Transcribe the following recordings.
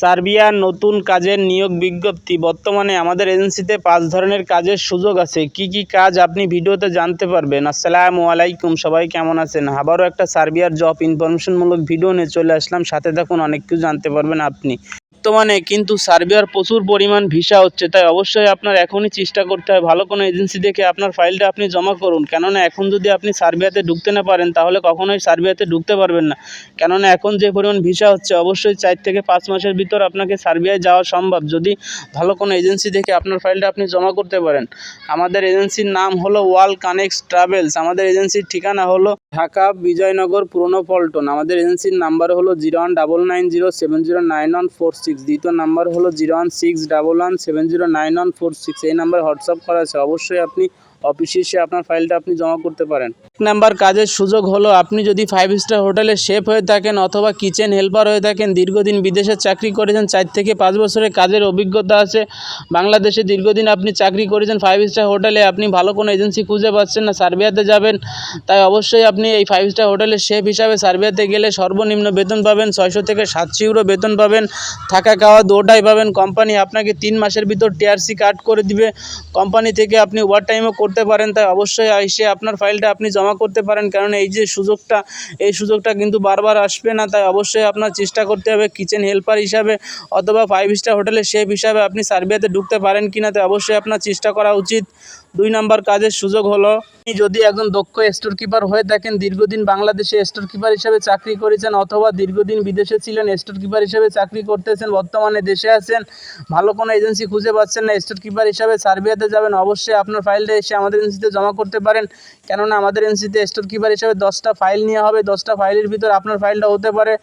সার্বিয়ার নতুন কাজের নিয়োগ বিজ্ঞপ্তি। বর্তমানে আমাদের এজেন্সিতে পাঁচ ধরনের কাজের সুযোগ আছে। কি কি কাজ আপনি ভিডিওতে জানতে পারবেন। আসসালামু আলাইকুম, সবাই কেমন আছেন? আবারও একটা সার্বিয়ার জব ইনফরমেশনমূলক ভিডিও নিয়ে চলে আসলাম। সাথে থাকুন, অনেক কিছু জানতে পারবেন আপনি। বর্তমানে কিন্তু সার্বিয়ার প্রচুর পরিমাণ ভিসা হচ্ছে, তাই অবশ্যই আপনার এখনই চেষ্টা করতে হয়। ভালো কোনো এজেন্সি দেখে আপনার ফাইলটা আপনি জমা করুন। কেননা এখন যদি আপনি সার্বিয়াতে ঢুকতে না পারেন, তাহলে কখনোই সার্বিয়াতে ঢুকতে পারবেন না। কেননা এখন যে পরিমাণ ভিসা হচ্ছে, অবশ্যই চার থেকে পাঁচ মাসের ভিতর আপনাকে সার্বিয়ায় যাওয়া সম্ভব। যদি ভালো কোনো এজেন্সি দেখে আপনার ফাইলটা আপনি জমা করতে পারেন। আমাদের এজেন্সির নাম হলো ওয়াল কানেক্স ট্রাভেলস। আমাদের এজেন্সির ঠিকানা হলো ঢাকা বিজয়নগর পুরনো পল্টন। আমাদের এজেন্সির নাম্বার হলো zero one double nine zero seven zero nine one four six. দ্বিতীয় নাম্বার হলো zero one six double one seven zero nine one four six. এই নাম্বারে হোয়াটসঅ্যাপ করা আছে। অবশ্যই আপনি অফিসে এসে আপনার ফাইলটা আপনি জমা করতে পারেন। এক নাম্বার কাজের সুযোগ হলো, আপনি যদি ফাইভ স্টার হোটেলে শেফ হয়ে থাকেন অথবা কিচেন হেল্পার হয়ে থাকেন, দীর্ঘদিন বিদেশে চাকরি করেছেন, চার থেকে পাঁচ বছরের কাজের অভিজ্ঞতা আছে, বাংলাদেশে দীর্ঘদিন আপনি চাকরি করেছেন ফাইভ স্টার হোটেলে আপনি ভালো কোনো এজেন্সি খুঁজে পাচ্ছেন না, সার্বিয়াতে যাবেন, তাই অবশ্যই আপনি এই ফাইভ স্টার হোটেলের শেফ হিসাবে সার্বিয়াতে গেলে সর্বনিম্ন বেতন পাবেন, ছয়শো থেকে সাতশো ইউরো বেতন পাবেন, থাকা খাওয়া দুটাই পাবেন কোম্পানি আপনাকে তিন মাসের ভিতর টিআরসি কাট করে দিবে কোম্পানি থেকে আপনি ওভার টাইমও করতে পারেন, তাই অবশ্যই এসে আপনার ফাইলটা আপনি জমা করতে পারেন। কারণ এই যে সুযোগটা, এই সুযোগটা কিন্তু বারবার আসবে না, তাই অবশ্যই আপনার চেষ্টা করতে হবে কিচেন হেল্পার হিসাবে অথবা ফাইভ স্টার হোটেলের শেফ হিসাবে আপনি সার্বিয়াতে ঢুকতে পারেন কি না তাই অবশ্যই আপনার চেষ্টা করা উচিত। দুই নম্বর কাজের সুযোগ হলো যদি একজন দক্ষ স্টোর কিপার হয়ে থাকেন, দীর্ঘদিন বাংলাদেশে স্টোর কিপার হিসেবে চাকরি করেছেন অথবা দীর্ঘদিন বিদেশে ছিলেন স্টোর কিপার হিসেবে চাকরি করতেছেন, বর্তমানে দেশে আছেন, ভালো কোনো এজেন্সি খুঁজে পাচ্ছেন না স্টোর কিপার হিসাবে সার্বিয়াতে যাবেন, অবশ্যই আপনার ফাইলটা এসে আমাদের এজেন্সিতে জমা করতে পারেন। কেননা আমাদের এনসিতে স্টোর কিপার হিসাবে দশটা ফাইল নেওয়া হবে, দশটা ফাইলের ভিতর আপনার ফাইলটা হতে পারে।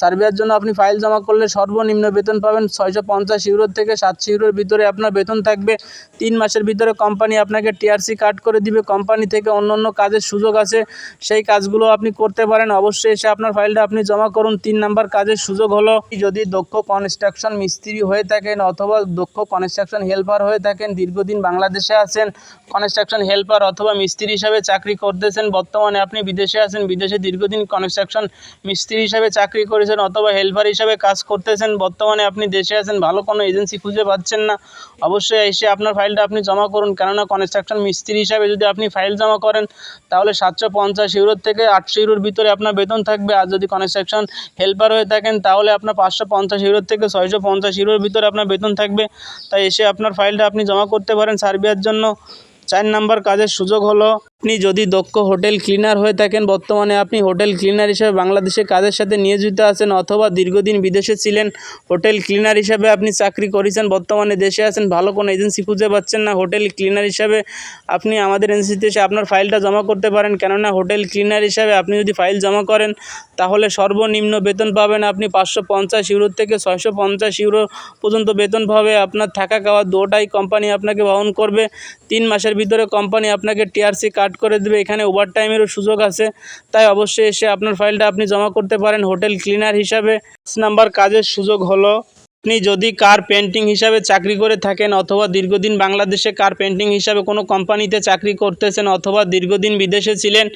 সার্বিয়ার জন্য আপনি ফাইল জমা করলে সর্বনিম্ন বেতন পাবেন ছয়শো পঞ্চাশ ইউরোর থেকে সাতশো ইউরোর ভিতরে আপনার বেতন থাকবে। তিন মাসের ভিতরে কোম্পানি আপনাকে টিআরসি কাট করে দিবে কোম্পানি থেকে অন্য অন্য কাজের সুযোগ আছে, সেই কাজগুলো আপনি করতে পারেন। অবশ্যই এসে আপনার ফাইলটা আপনি জমা করুন। তিন নাম্বার কাজের সুযোগ হলো, যদি দক্ষ কনস্ট্রাকশন মিস্ত্রি হয়ে থাকেন অথবা দক্ষ কনস্ট্রাকশন হেল্পার হয়ে থাকেন, দীর্ঘদিন বাংলাদেশে আছেন কনস্ট্রাকশন হেল্পার অথবা মিস্ত্রি হিসাবে চাকরি করতেছেন, বর্তমানে আপনি বিদেশে আছেন, বিদেশে দীর্ঘদিন কনস্ট্রাকশন মিস্ত্রি হিসাবে চাকরি করেছেন অথবা হেল্পার হিসাবে কাজ করতেছেন, বর্তমানে আপনি দেশে আছেন, ভালো কোনো এজেন্সি খুঁজে পাচ্ছেন না, অবশ্যই এসে আপনার ফাইলটা আপনি জমা করুন, কেননা কনস্ট্রাকশন মিস্ত্রি হিসাবে যদি আপনি ফাইল জমা করেন, তাহলে সাতশো পঞ্চাশ ইউরোর থেকে আটশো ইউরোর ভিতরে আপনার বেতন থাকবে, আর যদি কনস্ট্রাকশন হেল্পার হয়ে থাকেন, তাহলে আপনার পাঁচশো পঞ্চাশ ইউরোর থেকে ছয়শো পঞ্চাশ ইউরোর ভিতরে আপনার বেতন থাকবে, তাই এসে আপনার ফাইলটা আপনি জমা করতে পারেন সার্বিয়ার জন্য। চার নাম্বার কাজের সুযোগ হলো আপনি যদি দক্ষ হোটেল ক্লিনার হয়ে থাকেন, বর্তমানে আপনি হোটেল ক্লিনার হিসেবে বাংলাদেশে কাজের সাথে নিয়োজিত আছেন অথবা দীর্ঘদিন বিদেশে ছিলেন, হোটেল ক্লিনার হিসাবে আপনি চাকরি করেছেন, বর্তমানে দেশে আছেন, ভালো কোনো এজেন্সি খুঁজে পাচ্ছেন না, হোটেল ক্লিনার হিসাবে আপনি আমাদের এজেন্সিতে এসে আপনার ফাইলটা জমা করতে পারেন, কেননা হোটেল ক্লিনার হিসাবে আপনি যদি ফাইল জমা করেন, তাহলে সর্বনিম্ন বেতন পাবেন আপনি পাঁচশো পঞ্চাশ ইউরোর থেকে ছয়শো পঞ্চাশ ইউরো পর্যন্ত বেতন পাবে, আপনার থাকা খাওয়া দুটাই কোম্পানি আপনাকে বহন করবে, তিন মাসের ভিতরে কোম্পানি আপনাকে টিআরসি কাট করে দেবে। এখানে ওভার টাইমেরও সুযোগ আছে। তাই অবশ্যই এসে আপনার ফাইলটা আপনি জমা করতে পারেন। হোটেল ক্লিনার হিসাবে পাঁচ নাম্বার কাজের সুযোগ হলো, আপনি যদি কার পেন্টিং হিসাবে চাকরি করে থাকেন অথবা দীর্ঘদিন বাংলাদেশে কার পেন্টিং হিসাবে কোনো কোম্পানিতে চাকরি করতেছেন অথবা দীর্ঘদিন বিদেশে ছিলেন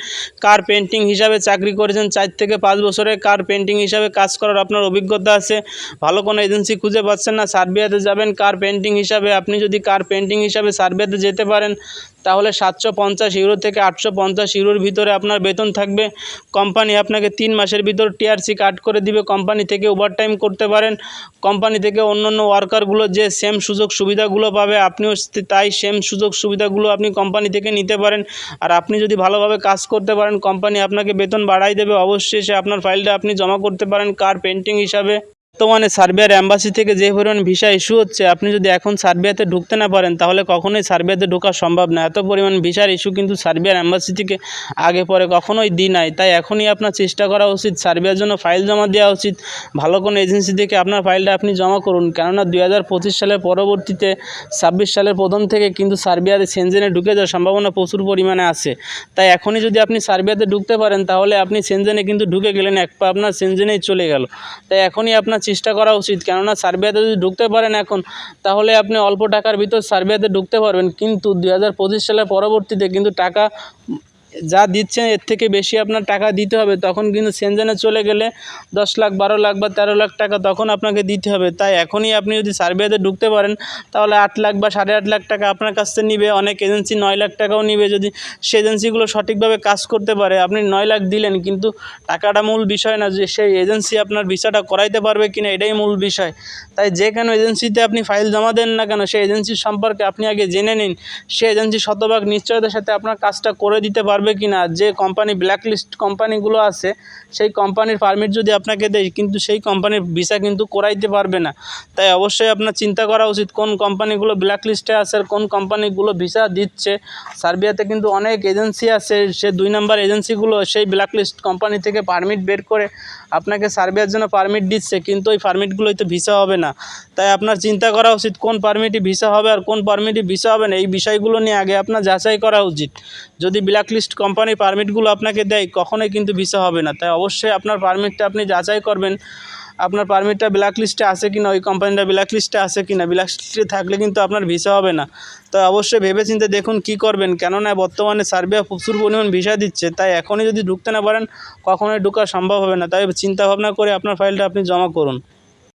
কার পেন্টিং হিসাবে চাকরি করেছেন, চার থেকে পাঁচ বছরে কার পেন্টিং হিসাবে কাজ করার আপনার অভিজ্ঞতা আছে। ভালো কোনো এজেন্সি খুঁজে পাচ্ছেন না, সার্বিয়াতে যাবেন। কার পেন্টিং হিসাবে আপনি যদি কার পেন্টিং হিসাবে সার্বিয়াতে যেতে পারেন তাহলে সাতশো পঞ্চাশ ইউরো থেকে আটশো পঞ্চাশ ইউরোর ভিতরে আপনার বেতন থাকবে। কোম্পানি আপনাকে তিন মাসের ভিতর টিআরসি কাট করে দিবে। কোম্পানি থেকে ওভারটাইম করতে পারেন। কোম্পানি থেকে অন্য অন্য ওয়ার্কারগুলো যে সেম সুযোগ সুবিধাগুলো পাবে, আপনিও তাই সেম সুযোগ সুবিধাগুলো আপনি কোম্পানি থেকে নিতে পারেন। আর আপনি যদি ভালোভাবে কাজ করতে পারেন, কোম্পানি আপনাকে বেতন বাড়াই দেবে। অবশ্যই সে আপনার ফাইলটা আপনি জমা করতে পারেন। কার পেন্টিং হিসাবে। বর্তমানে সার্বিয়ার অ্যাম্বাসি থেকে যে পরিমাণ ভিসা ইস্যু হচ্ছে, আপনি যদি এখন সার্বিয়াতে ঢুকতে না পারেন, তাহলে কখনোই সার্বিয়াতে ঢোকা সম্ভব না। এত পরিমাণ ভিসার ইস্যু কিন্তু সার্বিয়ার অ্যাম্বাসি থেকে আগে পরে কখনোই দিই নাই। তাই এখনই আপনার চেষ্টা করা উচিত, সার্বিয়ার জন্য ফাইল জমা দেওয়া উচিত। ভালো কোনো এজেন্সি থেকে আপনার ফাইলটা আপনি জমা করুন। কেননা দুই হাজার পঁচিশ সালের পরবর্তীতে, ছাব্বিশ সালের প্রথম থেকে কিন্তু সার্বিয়াতে সেনজেনে ঢুকে যাওয়ার সম্ভাবনা প্রচুর পরিমাণে আছে। তাই এখনই যদি আপনি সার্বিয়াতে ঢুকতে পারেন, তাহলে আপনি সেনজেনে কিন্তু ঢুকে গেলেন, এক পা আপনার সেনজেনেই চলে গেল। তাই এখনই আপনার চেষ্টা করা উচিত। কেননা সার্বিয়াতে যদি ঢুকতে পারেন এখন, তাহলে আপনি অল্প টাকার ভিতর সার্বিয়াতে ঢুকতে পারবেন। কিন্তু দু হাজার পঁচিশ সালের পরবর্তীতে কিন্তু টাকা যা দিচ্ছেন, এর থেকে বেশি আপনার টাকা দিতে হবে। তখন কিন্তু সেনজেনে চলে গেলে দশ লাখ, বারো লাখ বা তেরো লাখ টাকা তখন আপনাকে দিতে হবে। তাই এখনই আপনি যদি সার্ভেতে ঢুকতে পারেন, তাহলে আট লাখ বা সাড়ে আট লাখ টাকা আপনার কাছ থেকে নিবে। অনেক এজেন্সি নয় লাখ টাকাও নিবে যদি সে এজেন্সিগুলো সঠিকভাবে কাজ করতে পারে। আপনি নয় লাখ দিলেন, কিন্তু টাকাটা মূল বিষয় না যে সেই এজেন্সি আপনার ভিসাটা করাইতে পারবে কিনা, এটাই মূল বিষয়। তাই যে কেন এজেন্সিতে আপনি ফাইল জমা দেন না কেন, সেই এজেন্সির সম্পর্কে আপনি আগে জেনে নিন। সে এজেন্সি শতভাগ নিশ্চয়তার সাথে আপনার কাজটা করে দিতে পারবে। কি না যে কোম্পানি ব্ল্যাক লিস্ট কোম্পানিগুলো আছে, সেই কোম্পানির পারমিট যদি আপনাকে দেয়, কিন্তু সেই কোম্পানির ভিসা কিন্তু করাইতে পারবে না। তাই অবশ্যই আপনার চিন্তা করা উচিত, কোন কোম্পানিগুলো ব্ল্যাক লিস্টে আছে আর কোন কোম্পানিগুলো ভিসা দিচ্ছে। সার্বিয়াতে কিন্তু অনেক এজেন্সি আছে, সে দুই নম্বর এজেন্সিগুলো সেই ব্ল্যাক লিস্ট কোম্পানি থেকে পারমিট বের করে আপনাকে সার্বিয়ার জন্য পারমিট দিচ্ছে, কিন্তু ওই পারমিটগুলোই তো ভিসা হবে না। তাই আপনার চিন্তা করা উচিত, কোন পারমিটই ভিসা হবে আর কোন পারমিটই ভিসা হবে না, এই বিষয়গুলো নিয়ে আগে আপনার যাচাই করা উচিত। যদি ব্ল্যাক লিস্ট কোম্পানি পারমিটগুলো আপনাকে দেয়, কখনোই কিন্তু ভিসা হবে না। তাই অবশ্যই আপনার পারমিটটা আপনি যাচাই করবেন, আপনার পারমিটটা ব্ল্যাক লিস্টে আছে কি না ওই কোম্পানিটা ব্ল্যাক লিস্টে আছে কি না ব্ল্যাক লিস্টে থাকলে কিন্তু আপনার ভিসা হবে না। তো অবশ্যই ভেবেচিন্তে দেখুন কি করবেন, কেননা বর্তমানে সার্বিয়া প্রচুর পরিমাণ ভিসা দিচ্ছে, তাই এখনই যদি ঢুকতে না পারেন, কখনোই ঢোকা সম্ভব হবে না। তাই চিন্তা ভাবনা করে আপনার ফাইলটা আপনি জমা করুন।